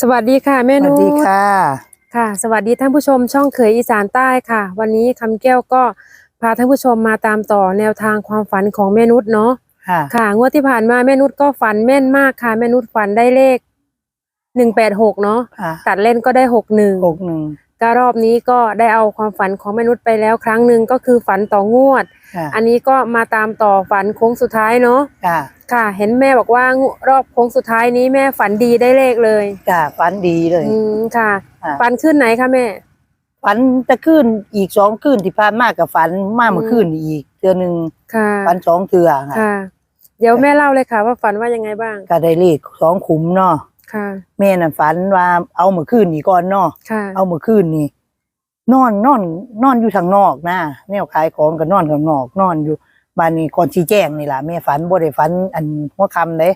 สวัสดีค่ะแม่สวันุสชดีค่ะ ค่ะ สวัสดีท่านผู้ชมช่องเขยอีสานใต้ค่ะ วันนี้คำแก้วก็พาท่านผู้ชมมาตามต่อแนวทางความฝันของแม่นุชเนาะค่ะค่ะงวดที่ผ่านมาแม่นุชก็ฝันแม่นมากค่ะ แม่นุชฝันได้เลขหนึ่งแปดหกเนาะค่ะ ตัดเล่นก็ได้หกหนึ่งหกหนึ่งก็รอบนี้ก็ได้เอาความฝันของแม่นุชไปแล้วครั้งหนึ่งก็คือฝันต่องวด ค่ะอันนี้ก็มาตามต่อฝันโค้งสุดท้ายเนาะค่ะ ค่ะ เห็นแม่บอกว่างวรอบโค้งสุดท้ายนี้แม่ฝันดีได้เลขเลยค่ะฝันดีเลย อืมค่ะค่ะฝันขึ้นไหนคะแม่ ฝันจะขึ้นอีกสองขึ้นที่ผ่านมากกับฝันมากเมื่อคืนอีกเทือหนึ่งค่ะฝันสองเทือค่ะค่ะ เดี๋ยวแม่เล่าเลยค่ะ ว่าฝันว่ายังไงบ้างก็ได้เลขสองขุมเนาะค่ะ แม่น่ะฝันว่าเอาเมื่อคืนนี่ก่อนเนาะค่ะเอาเมื่อคืนนี่นอนนอนนอนอยู่ทางนอกนะแนวขายของก็นอนข้างนอกนอนอยู่ บ้านนี้ก่อนชี้แจ้งนี่ล่ะแม่ฝันบ่ได้ฝันอันหัวค่ำเด้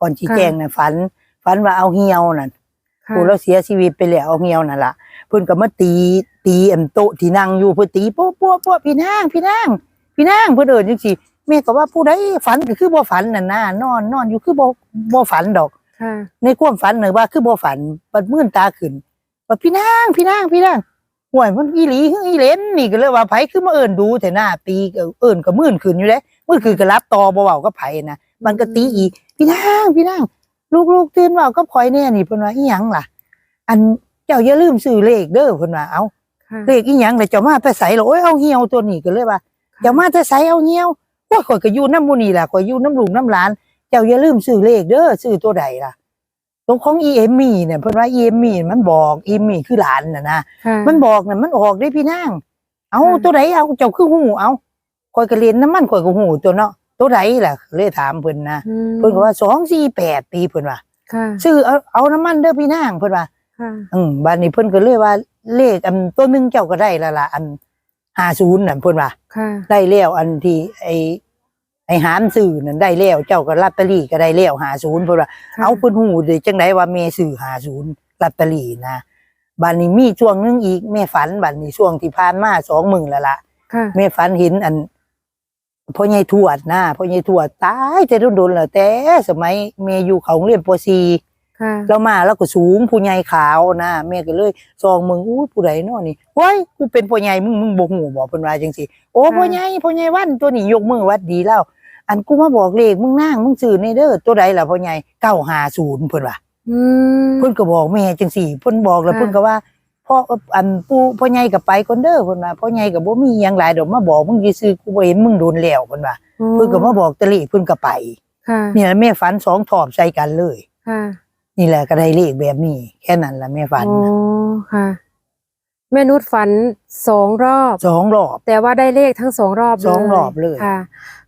ก่อนชี้แจ้งน่ะฝัน ฝันว่าเอาเหี่ยวนั่นค่ะผู้เราเสียชีวิตไปแล้วเอาเหี่ยวนั่นล่ะเพิ่นก็มาตีตีอันโต๊ะที่นั่งอยู่เพิ่นตีโป๊ะโป๊ะโป๊ะพี่นางพี่นางพี่นางเพิ่นเอิ้นจังซี่แม่ก็ว่าผู้ใดฝันก็คือบ่ฝันนั่นน่ะนอนนอนอยู่คือบ่บ่ฝันดอกค่ะในความฝันน่ะว่าคือบ่ฝันปัดมื่นตาขึ้นว่าพี่นางพี่นางพี่นาง ห่วยมันอีหลีคืออีเหลนนี่ก็เลยว่าไผคือมาเอิ้นดูแต่หน้าตีก็เอิ้นก็มื่นขึ้นอยู่เด้มื่นขึ้นก็รับต่อบ่เว้ากับไผนะมันก็ตีอีกพี่นางพี่นางลูกๆตื่นเว้ากับข่อยแน่นี่เพิ่นว่าอีหยังล่ะ อันเจ้าอย่าลืมซื้อเลขเด้อเพิ่นว่าเอ้าค่ะเลขอีหยังแต่เจ้ามาแต่ไสเหรอโอ้ยเอาเหี่ยวตัวนี้ก็เลยว่าเจ้ามาแต่ไสเอาเหี่ยวว่าข่อยก็อยู่น้ำหมูนี่ล่ะข่อยอยู่น้ำลูกน้ำหลาน เจ้าอย่าลืมซื้อเลขเด้อซื้อตัวใดล่ะ ตรงของอีเอมมี่เนี่ยเพิ่นว่าอีเอมมี่มันบอกอีเอมมี่คือหลานน่ะนะค่ะมันบอกน่ะมันออกได้พี่นางเอาค่ะตัวใดเอาเจ้าคือหูเอาข่อยก็เรียนน้ำมันข่อยก็หูตัวเนาะตัวใดล่ะเลยถามเพิ่นนะอืมเพิ่นก็ว่า248ปีเพิ่นว่าค่ะซื้อเอาเอาน้ำมันเด้อพี่นางเพิ่นว่าค่ะอืมบ้านนี้เพิ่นก็เลยว่าเลขอันตัวหนึงเจ้าก็ได้และละอันห้าศูนย์นั่นเพิ่นว่าค่ะได้แล้วอันที่ไอ ไอหามซื้อนั่นได้แล้วเจ้าก็ลอตเตอรี่ก็ได้แล้วห้าศูนย์เพิ่นว่าค่ะเอาเพิ่นหูได้จังไดว่าแม่ซื้อห้าศูนย์ลอตเตอรี่นะบ้านนี้มีช่วงหนึงอีกแม่ฝันบ้านนี้ช่วงที่ผ่านมาสองมื้อแล้วล่ะค่ะแม่ฝันเห็นอันพ่อใหญ่ทวดนะพ่อใหญ่ทวดตายแต่โดนๆแล้วแต่สมัยแม่อยู่เขาโรงเรียนป .4 ค่ะแล้วมาแล้วก็สูงผู้ใหญ่ขาวนะแม่ก็เลยซองมึงอู้ผู้ใดเนาะนี่ว้ายกูเป็นพ่อใหญ่มึงมึงบ่ฮู้บ่เพิ่นว่าจังซี่โอ้พ่อใหญ่พ่อใหญ่วันตัวนี้ยกมือหวัดดีแล้ว อันกูมาบอกเลขมึงนางมึงซื้อในเด้อตัวใดล่ะพ่อใหญ่950เพิ่นว่าอืมเพิ่นก็บอกแม่จังซี่เพิ่นบอกแล้วค่ะเพิ่นก็ว่าพ่ออันปู่พ่อใหญ่ก็ไปก่อนเด้อเพิ่นว่าพ่อใหญ่ก็บ่มีหยังหลายดอกมาบอกมึงซื่อๆกูบ่เห็นมึงโดนแล้วเพิ่นว่าเพิ่นก็มาบอกตะลิเพิ่นก็ไปค่ะนี่แหละแม่ฝันสองทอบใส่กันเลยค่ะนี่แหละก็ได้เลขแบบนี้แค่นั้นล่ะแม่ฝันอ๋อนะค่ะแม่นุชฝันสองรอบสองรอบ แต่ว่าได้เลขทั้งสองรอบเลยสองรอบเลยค่ะ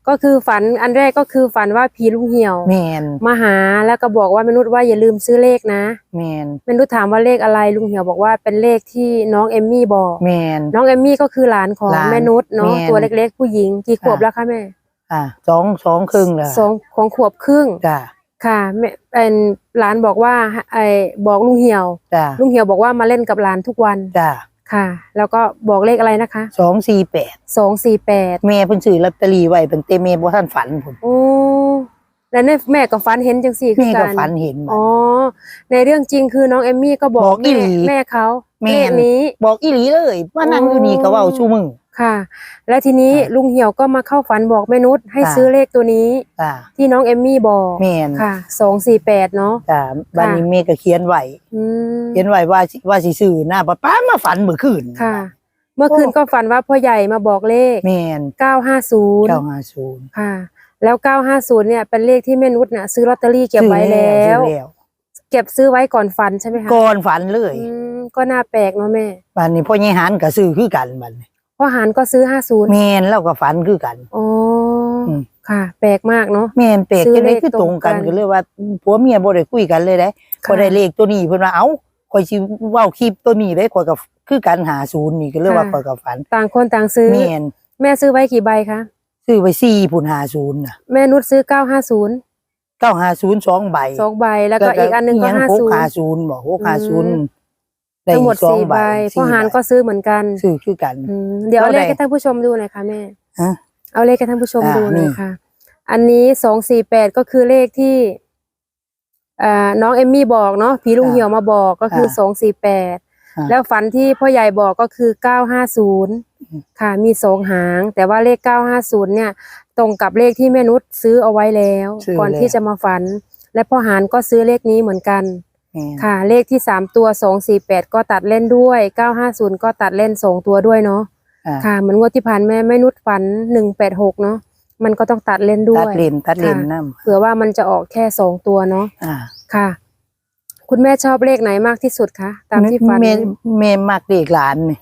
ก็คือฝันอันแรกก็คือฝันว่าผีลุงเหี่ยวแมนมาหาแล้วก็บอกว่าแม่นุชว่าอย่าลืมซื้อเลขนะแมนแม่นุชถามว่าเลขอะไรลุงเหี่ยวบอกว่าเป็นเลขที่น้องเอมมี่บอกแมนน้องเอมมี่ก็คือหลานของหลานแม่นุชเนาะแม่นตัวเล็กๆ ผู้หญิงกี่ขวบค่ะแล้วคะแม่อะสองสองครึ่งเลยสองของขวบครึ่งจ้าค่ะแม่เป็นหลานบอกว่าไอ้บอกลุงเหี่ยวจ้าลุงเหี่ยวบอกว่ามาเล่นกับหลานทุกวันจ้า ค่ะ แล้วก็บอกเลขอะไรนะคะสองสี่แปดสองสี่แปดแม่เพิ่นซื้อลอตเตอรี่ไว้เป็นเตแม่บ่ทันฝันผมโอ้แล้วในแม่ก็ฝันเห็นจังสี่คืแม่อก็กันฝันเห็นมัน อ๋อในเรื่องจริงคือน้องเอมมี่ก็บอกบอกอีแม่หลีแม่เขาแม่ เลขนี้ บอกอีหลีเลยว่านั่งอยู่นี่ก็เว้าชูมือ ค่ะ แล้วทีนี้ค่ะลุงเหี่ยวก็มาเข้าฝันบอกแม่นุชให้ค่ะซื้อเลขตัวนี้จ้าที่น้องเอมมี่บอกแม่นค่ะสองสี่แปดเนาะจ้าบัดนี้แม่ก็เขียนไว้อืมเขียนไว้ว่าสิว่าสิซื้อหน้าป้าป้ามาฝันเมื่อคืนค่ะ เมื่อคืนก็ฝันว่าพ่อใหญ่มาบอกเลขแม่นเก้าห้าศูนย์950ค่ะ แล้วเก้าห้าศูนย์เนี่ยเป็นเลขที่แม่นุชน่ะซื้อลอตเตอรี่เก็บไว้แล้วซื้อแล้วเก็บซื้อไว้ก่อนฝันใช่ไหมคะก่อนฝันเลยอืมก็น่าแปลกเนาะแม่บัดนี้พ่อใหญ่หานก็ซื้อคือกันบัดนี้ พ่อหารก็ซื้อห้าศูนย์แม่นเราก็ฝันคือกันอ๋ออมค่ะ แปลกมากเนาะ แม่นเป็ดซื้อจะได้เลขคือตรงกันตรงกัน ก็เลยว่าผัวเมียบ่ได้คุยกันเลยได้ค่ะบ่ได้เลขตัวนี้เพิ่นว่าเอ้าข่อยสิเว้าคลิปตัวนี้ได้ข่อยก็คือกันหาศูนย์นี่ก็เลยว่าข่อยก็ฝันต่างคนต่างซื้อ แม่นแม่ซื้อไว้กี่ใบคะ ซื้อไป4พุ่น50น่ะแม่นุชซื้อเก้าห้าศูนย์950สองใบสองใบ แล้วก็อีกอันหนึงก็ห้าศูนย์ 650บ่อืม 650ได้ ทั้งหมดสองสี่ใบพ่อหารก็ซื้อเหมือนกันซื้อคือกันอืมเดี๋ยวเอาเท่าเลใดขให้ท่านผู้ชมดูหน่อยค่ะแม่ฮะเอาเลขให้ท่านผู้ชมอ่าดูหน่นี่อยค่ะ อันนี้สองสี่แปดก็คือเลขที่เอ่อน้องเอมมี่บอกเนาะผีลุงค่ะเหี่ยวมาบอกก็คือค่ะสองสี่แปดค่ะแล้วฝันที่พ่อใหญ่บอกก็คือเก้าห้าศูนย์ค่ะมีสองหาง แต่ว่าเลขเก้าห้าศูนย์เนี่ย ตรงกับเลขที่แม่นุชซื้อเอาไว้แล้วซื้อก่อนแล้วที่จะมาฝัน และพ่อหานก็ซื้อเลขนี้เหมือนกันแม่น ค่ะ เลขที่สามตัวสองสี่แปดก็ตัดเล่นด้วยเก้าห้าศูนย์ก็ตัดเล่นสองตัวด้วยเนาะอ่าค่ะเหมือนงวดที่ผ่านแม่แม่นุชฝันหนึ่งแปดหกเนาะมันก็ต้องตัดเล่นด้ตัวดยเลนตัดเลนค่ะน้เผื่อว่ามันจะออกแค่สองตัวเนาะำอ่าค่ะ คุณแม่ชอบเลขไหนมากที่สุดคะตามที่ฝันแม่แม่มักเด็กหลานนี่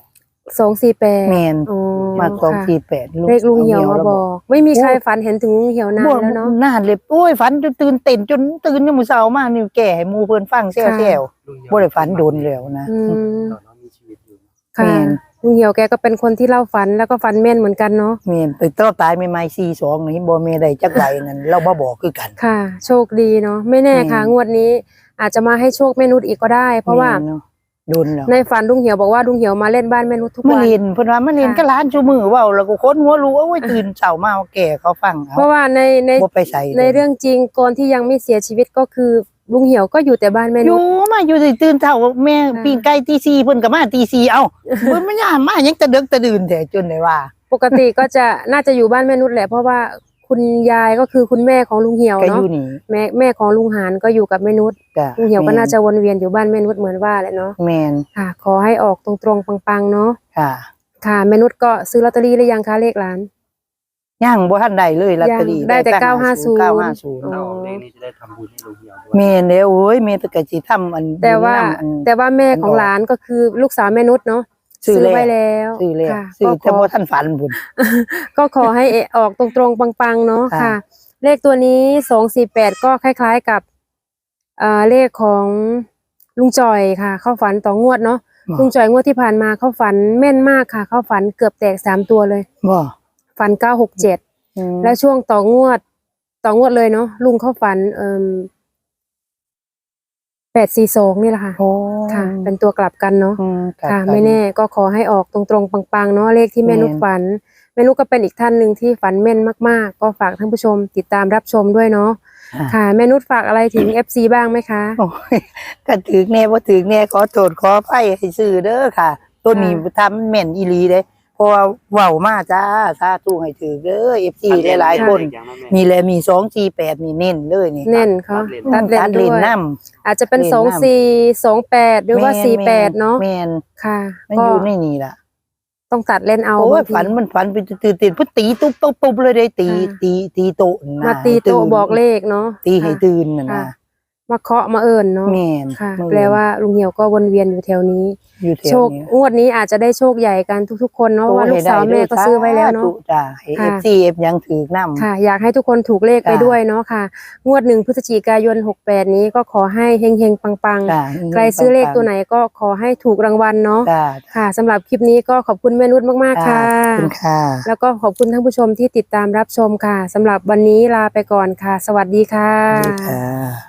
สองสี่แปดแม่นอ๋อมักสองค่ะสี่แปดเลขลุงเหี่ยวมาบอก ไม่มีใครฝันเห็นถึงลุงเหี่ยวนานบ่แล้วเนาะ นานเลยโอ้ยฝันจนตื่นเต้นจนตื่นยามมื้อเช้ามานี่แก่ให้หมู่เพิ่นฟังแซ่ค่ะ วๆบ่ได้ฝันโดนแล้วนะ อืมตอนน้องมีชีวิตอยู่ ค่ะ แม่น ลุงเหี่ยวแกก็เป็นคนที่เล่าฝันแล้วก็ฝันแม่นเหมือนกันเนาะ แม่นไปต้อตายใหม่ๆ42นี่บ่แม่ได้จักใบนั่นเราบ่บอกคือกัน ค่ะ โชคดีเนาะ ไม่แน่ค่ะ แม่น งวดนี้อาจจะมาให้โชคแม่นุชอีกก็ได้ เพราะว่าแม่นเนาะ โดนแล้วในฝันลุงเหี่ยวบอกว่าลุงเหี่ยวมาเล่นบ้านแม่นุชทุกมาวันเล่นเพิ่นว่ามาเล่นค่ะก็ร้านชูมือเว้าแล้วก็คนหัวรู้โอ้ยตื่นเช้ามาแก่เขาฟังเพเอาราะว่าในในบ่ไปใส่ในเรื่องจริงก่อนที่ยังไม่เสียชีวิตก็คือลุงเหี่ยวก็อยู่แต่บ้านแม่อนุยู่ชมาอยู่สิตื่นเช้าแม่ค่ะปิ้งไก่ตี4เพิ่นก็มาตี4เอ้าเพิ่นมาย่ามมาหยังแต่ดึกแต่ดื่นแท้จนได้ว่า ปกติก็จะน่าจะอยู่บ้านแม่นุชแหละเพราะว่า คุณยายก็คือคุณแม่ของลุงเหี่ยวก็อเนาะยู่นี่แม่แม่ของลุงหานก็อยู่กับแม่นุชจ้ะลุงเหี่ยวก็น่าจะวนเวียนอยู่บ้านแม่นุชเหมือนว่าแหละเนาะแม่นค่ะ ขอให้ออกตรงๆปังๆเนาะค่ะค่ะแม่นุชก็ซื้อลอตเตอรี่หรือยังคะเลขร้าน ย่างบ่ทันได้เลยลอตเตอรี่ยังได้แต่950 950 950ถ้าออกเลขนี้จะได้ทำบุญให้ลุงเหี่ยวด้วย แม่นแล้วโอ้ยแม่ตะกะสิทำอันแต่ว่า บุญนำอัน แต่ว่าแม่ของอันดอกหลานก็คือลูกสาวแม่นุชเนาะ ซื้อแล้วไว้แล้วซื้อแล้วค่ะซื้อก็แต่ขอบ่ทันฝันบุญก็ขอให้เอออกตรงๆปังๆเนาะค่ะค่ะ เลขตัวนี้สองสี่แปดก็คล้าย ๆกับเอ่อเลขของลุงจอยค่ะ เข้าฝันต่องวดเนาะลุงจอยงวดที่ผ่านมาเข้าฝันแม่นมากค่ะ เข้าฝันเกือบแตกสามตัวเลยบ่ฝันเก้าหกเจ็ดอืมแล้วช่วงต่องวด ต่องวดเลยเนาะลุงเข้าฝันเอ่ม แปดสี่สองนี่แหละค่ะโอ้ค่ะ เป็นตัวกลับกันเนาะอืมกลับค่ะ กัน ไม่แน่ก็ขอให้ออกตรงๆปังๆเนาะเลขที่แม่แม่น นุกฝันแม่นุกก็เป็นอีกท่านหนึ่งที่ฝันแม่นมากๆ ก็ฝากท่านผู้ชมติดตามรับชมด้วยเนาะค่ะค่ะแม่นุชฝากอะไรถึง FC บ้างไหมคะ โอ้ยก็ถึกแน่บ่ถึกแน่ขอโทษขออภัยให้ซื้อเด้อค่ะ ตัวนี้ค่ะทำแม่นอีหลีเด้เพราะว่าเว้ามาจ้าสาธุให้ถึกเด้อ FC หลายๆคนอย่างนั้นแม่นี่แหละมี2 4 8นี่เน้นเลยนี่เน่นเขาตัตัดดเลนเลนด้วยตัดเลนนํอาจจะเป็นเลนสองนำสี่สองแปดหรือว่าสี่แปดเนาะแม่นค่ะมันก็อยู่ในนี่ล่ะ ต้องตัดเล่นเอาโอ้ยบางที ฝันมันฝันไปตื่นเต้นพุตีตุ๊บตุ๊บตุ๊บเลยได้ตีค่ะตีตีโตะนะมาตีโตะบอกเลขเนาะตีให้ค่ะ ตื่นน่ะค่ะนะ มาเคาะมาเอิญเนาะแม่นค่ะมื้อแปลว่าลุงเหี่ยวก็วนเวียนอยู่แถวนี้ อยู่แถโชวคนี้งวดนี้อาจจะได้โชคใหญ่กันทุกๆ คนเนาะเพราะว่าลูกสาวแม่ก็ซื้อไว้แล้วเนาะสธุจ้าให้ค่ะ FC ยังถือนํค่ะ อยากให้ทุกคนถูกเลขไปจ้ะด้วยเนาะค่ะ งวดหนึ่งพฤศจิกายน68นี้ก็ขอให้เฮงๆ ปังจ้าๆใครซื้อเลขตัวไหนก็ขอให้ถูกรางวัลเนาะจ้าค่ะสำหรับคลิปนี้ก็ขอบคุณแม่นุชมากๆจ้าค่ะขอบคุณค่ะ แล้วก็ขอบคุณท่านผู้ชมที่ติดตามรับชมค่ะสำหรับวันนี้ลาไปก่อนค่ะ สวัสดีค่ะสวัสดีค่ะ